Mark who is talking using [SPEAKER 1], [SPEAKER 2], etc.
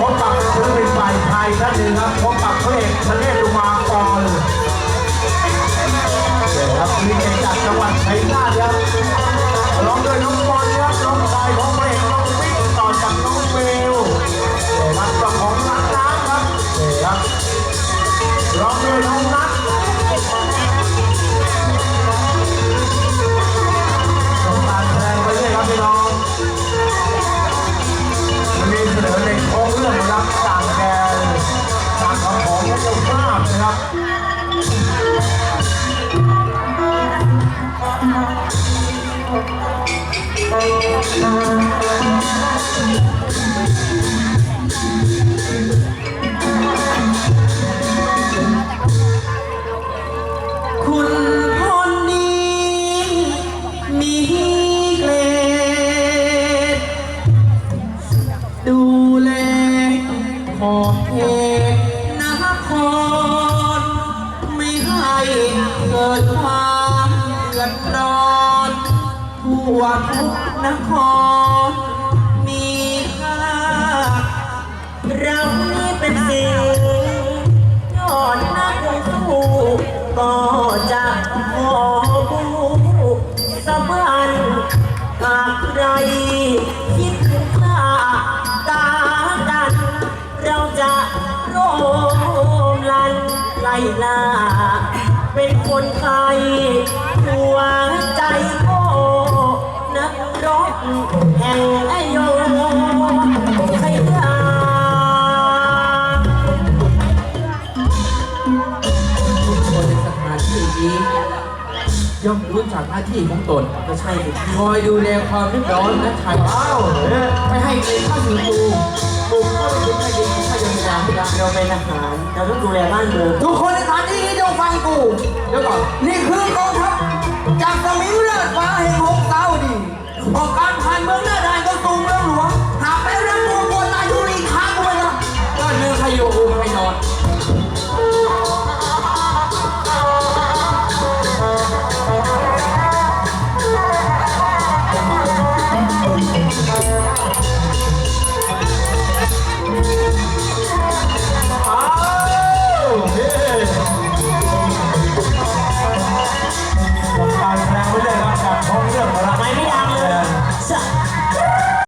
[SPEAKER 1] พบกับศิลปินฝ่ายชายท่านหนึ่งครับพบกับพระเอกทะเลลุมากร คุ
[SPEAKER 2] ณคนนี้มีเกรดดูแลขอบเขตนครไม่ให้เกิดความเดือดร้อน ทั่วทุกนคร มีค่าเรานี่เป็นสิ่งยอดนักสู้ก็จะขอบูสะบัน หากใครคิดฆ่ากากัน เราจะร่วมลันไล่ล่า เป็นคนไทยหัวใจ
[SPEAKER 3] คนในสถานที่นี้ย่อมรู้จักหน้าที่ของตน
[SPEAKER 2] ก็ใช่สิ
[SPEAKER 3] คอยดูแลความเรียบร้อยและชาย
[SPEAKER 1] อ้าวเอ๊ะ
[SPEAKER 3] ไม่ให้เกิดข้าศึกกูบุกเข้าไปถึงแผ่นดินของพระยาไม่ได้
[SPEAKER 2] เราเป็นทหารเราต้องดูแลบ้านเมือง
[SPEAKER 3] ทุกคนในสถานที่นี้จงฟังกูเดี๋ยวก่อนนี่คือกองทัพจากสมิงเลือ ของการผ่านเมืองหน้